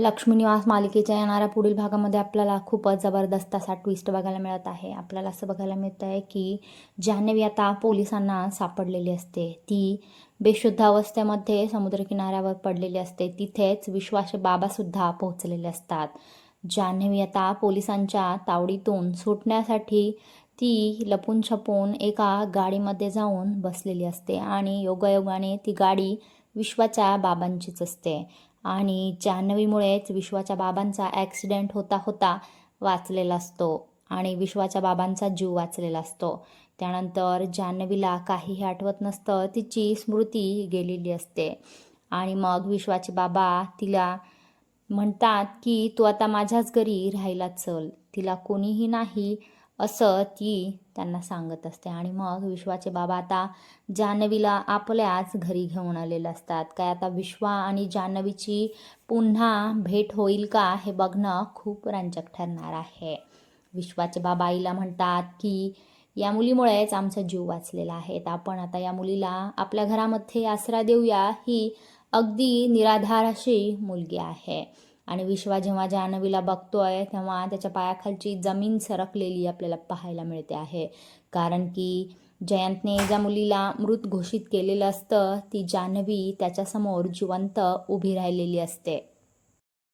लक्ष्मीनिवास मालिकेच्या येणाऱ्या पुढील भागामध्ये आपल्याला खूपच जबरदस्त असा ट्विस्ट बघायला मिळत आहे. आपल्याला असं बघायला मिळत आहे की जान्हवी आता पोलिसांना सापडलेली असते. ती बेशुद्ध अवस्थेमध्ये समुद्रकिनाऱ्यावर पडलेली असते. तिथेच विश्वाचे बाबासुद्धा पोहोचलेले असतात. जान्हवी आता पोलिसांच्या तावडीतून सुटण्यासाठी ती लपून छपून एका गाडीमध्ये जाऊन बसलेली असते आणि योगायोगाने ती गाडी विश्वाच्या बाबांचीच असते. आणि जान्हवीमुळेच विश्वाच्या बाबांचा ॲक्सिडेंट होता होता वाचलेला असतो आणि विश्वाच्या बाबांचा जीव वाचलेला असतो. त्यानंतर जान्हवीला काहीही आठवत नसतं तिची स्मृती गेलेली असते. आणि मग विश्वाचे बाबा तिला म्हणतात की तू आता माझ्याच घरी राहायला चल. तिला कोणीही नाही असं ती त्यांना सांगत असते. आणि मग विश्वाचे बाबा आता जान्हवीला आपल्याच घरी घेऊन आलेले असतात. काय आता विश्वा आणि जान्हवीची पुन्हा भेट होईल का हे बघणं खूप रंजक ठरणार आहे. विश्वाचे बाबा आईला म्हणतात की या मुलीमुळेच आमचा जीव वाचलेला आहे. तर आपण आता या मुलीला आपल्या घरामध्ये आसरा देऊया. ही अगदी निराधार अशी मुलगी आहे. आणि विश्वा जेव्हा जान्हवीला बघतोय तेव्हा त्याच्या पायाखालची जमीन सरकलेली आपल्याला पाहायला मिळते आहे. कारण की जयंतने ज्या मुलीला मृत घोषित केलेलं असतं ती जान्हवी त्याच्यासमोर जिवंत उभी राहिलेली असते.